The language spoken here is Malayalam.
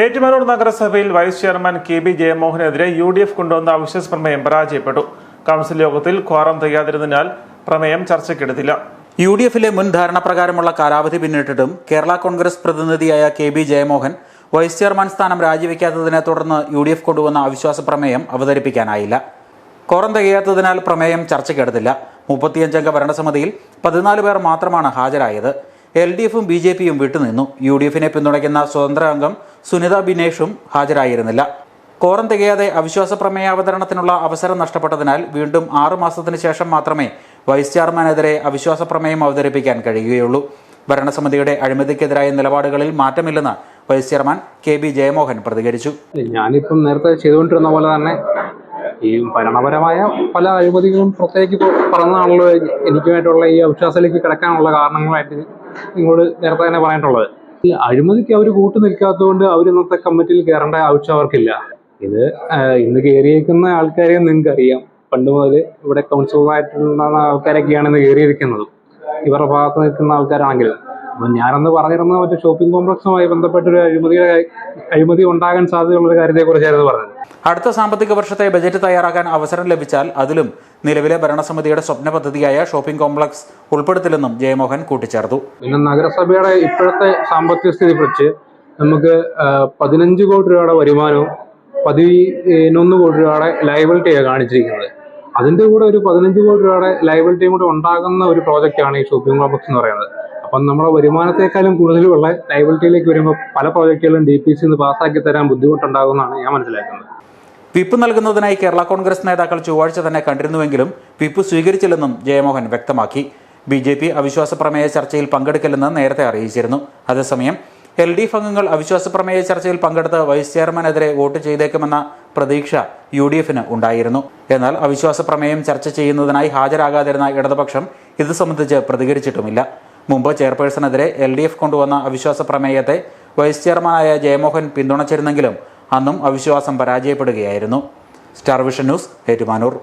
ഏറ്റുമാനൂർ നഗരസഭയിൽ വൈസ് ചെയർമാൻ കെ ബി ജയമോഹനെതിരെ യു ഡി എഫ് കൊണ്ടുവന്ന അവിശ്വാസ പ്രമേയം പരാജയപ്പെട്ടു. കൗൺസിൽ യോഗത്തിൽ ക്വാറം തികയാതിരുന്നതിനാൽ പ്രമേയം ചർച്ചയ്ക്കെടുത്തില്ല. യു ഡി എഫിലെ മുൻ ധാരണപ്രകാരമുള്ള കാലാവധി പിന്നിട്ടിട്ടും Kerala Congress പ്രതിനിധിയായ K B Jayamohan vice chairman സ്ഥാനം രാജിവെക്കാത്തതിനെ തുടർന്ന് യു ഡി എഫ് കൊണ്ടുവന്ന അവിശ്വാസ പ്രമേയം അവതരിപ്പിക്കാനായില്ല. കോറം തികയാത്തതിനാൽ പ്രമേയം ചർച്ചയ്ക്കെടുത്തില്ല. മുപ്പത്തിയഞ്ചംഗ ഭരണസമിതിയിൽ പതിനാല് പേർ മാത്രമാണ് ഹാജരായത്. എൽ ഡി എഫും ബി ജെ പിയും വിട്ടുനിന്നു. യു ഡി എഫിനെ പിന്തുണയ്ക്കുന്ന സ്വതന്ത്ര അംഗം സുനിത ബിനേഷും ഹാജരായിരുന്നില്ല. കോറം തികയാതെ അവിശ്വാസ പ്രമേയ അവതരണത്തിനുള്ള അവസരം നഷ്ടപ്പെട്ടതിനാൽ വീണ്ടും ആറു മാസത്തിന് ശേഷം മാത്രമേ വൈസ് ചെയർമാനെതിരെ അവിശ്വാസ പ്രമേയം അവതരിപ്പിക്കാൻ കഴിയുകയുള്ളൂ. ഭരണസമിതിയുടെ അഴിമതിക്കെതിരായ നിലപാടുകളിൽ മാറ്റമില്ലെന്ന് vice chairman K B Jayamohan പ്രതികരിച്ചു. ഞാനിപ്പം നേരത്തെ ചെയ്തുകൊണ്ടിരുന്ന പോലെ തന്നെ ഈ ഭരണപരമായ പല അഴിമതികളും പുറത്തേക്ക് പറഞ്ഞതാണല്ലോ എനിക്കുമായിട്ടുള്ള ഈ അവിശ്വാസത്തിലേക്ക് കിടക്കാനുള്ള കാരണങ്ങളായിട്ട് നിങ്ങളോട് നേരത്തെ തന്നെ പറഞ്ഞിട്ടുള്ളത്. ഈ അഴിമതിക്ക് അവർ കൂട്ടു നിൽക്കാത്തതുകൊണ്ട് അവർ ഇന്നത്തെ കമ്മിറ്റിയിൽ കയറേണ്ട ആവശ്യം അവർക്കില്ല. ഇത് ഇന്ന് കയറിയേക്കുന്ന ആൾക്കാരെ നിങ്ങൾക്ക് അറിയാം പണ്ട് മുതൽ ഇവിടെ കൗൺസിലറായിട്ടുള്ള ആൾക്കാരൊക്കെയാണ് ഇന്ന് കയറിയിരിക്കുന്നത് ഇവരുടെ ഭാഗത്ത് നിൽക്കുന്ന ആൾക്കാരാണെങ്കിലും. ഞാനന്ന് പറഞ്ഞിരുന്ന മറ്റേ ഷോപ്പിംഗ് കോംപ്ലക്സുമായി ബന്ധപ്പെട്ട ഒരു അഴിമതിയുടെ അഴിമതി ഉണ്ടാകാൻ സാധ്യതയുള്ള കാര്യത്തെക്കുറിച്ചായിരുന്നു പറഞ്ഞത്. അടുത്ത സാമ്പത്തിക വർഷത്തെ ബജറ്റ് തയ്യാറാക്കാൻ അവസരം ലഭിച്ചാൽ അതിലും നിലവിലെ ഭരണസമിതിയുടെ സ്വപ്ന പദ്ധതിയായ ഷോപ്പിംഗ് കോംപ്ലക്സ് ഉൾപ്പെടുത്തില്ലെന്നും ജയമോഹൻ കൂട്ടിച്ചേർത്തു. പിന്നെ നഗരസഭയുടെ ഇപ്പോഴത്തെ സാമ്പത്തിക സ്ഥിതി വെച്ച് നമുക്ക് പതിനഞ്ച് കോടി രൂപയുടെ വരുമാനവും പതിനൊന്ന് കോടി രൂപയുടെ ലയബിലിറ്റിയാണ് കാണിച്ചിരിക്കുന്നത്. അതിന്റെ കൂടെ ഒരു പതിനഞ്ച് കോടി രൂപയുടെ ലയബിലിറ്റിയും കൂടെ ഉണ്ടാകുന്ന ഒരു പ്രോജക്റ്റാണ് ഈ ഷോപ്പിംഗ് കോംപ്ലക്സ് എന്ന് പറയുന്നത്. അപ്പം നമ്മുടെ വരുമാനത്തെക്കാളും കൂടുതലുള്ള ലൈബിലിറ്റിയിലേക്ക് വരുമ്പോൾ പല പ്രോജക്റ്റുകളും ഡി പി സി പാസ്സാക്കി തരാൻ ബുദ്ധിമുട്ടുണ്ടാകുമെന്നാണ് ഞാൻ മനസ്സിലാക്കുന്നത്. വിപ്പ് നൽകുന്നതിനായി കേരള കോൺഗ്രസ് നേതാക്കൾ ചൊവ്വാഴ്ച തന്നെ കണ്ടിരുന്നുവെങ്കിലും വിപ്പ് സ്വീകരിച്ചില്ലെന്നും ജയമോഹൻ വ്യക്തമാക്കി. ബി ജെ പി അവിശ്വാസ പ്രമേയ ചർച്ചയിൽ പങ്കെടുക്കില്ലെന്ന് നേരത്തെ അറിയിച്ചിരുന്നു. അതേസമയം എൽ ഡി എഫ് അംഗങ്ങൾ അവിശ്വാസ പ്രമേയ ചർച്ചയിൽ പങ്കെടുത്ത് വൈസ് ചെയർമാനെതിരെ വോട്ട് ചെയ്തേക്കുമെന്ന പ്രതീക്ഷ യു ഡി എഫിന് ഉണ്ടായിരുന്നു. എന്നാൽ അവിശ്വാസ പ്രമേയം ചർച്ച ചെയ്യുന്നതിനായി ഹാജരാകാതിരുന്ന ഇടതുപക്ഷം ഇത് സംബന്ധിച്ച് പ്രതികരിച്ചിട്ടുമില്ല. മുമ്പ് ചെയർപേഴ്സണെതിരെ എൽ ഡി എഫ് കൊണ്ടുവന്ന അവിശ്വാസ പ്രമേയത്തെ വൈസ് ചെയർമാനായ ജയമോഹൻ പിന്തുണച്ചിരുന്നെങ്കിലും അന്നും അവിശ്വാസം പരാജയപ്പെടുകയായിരുന്നു. Star Vision News Ettumanoor.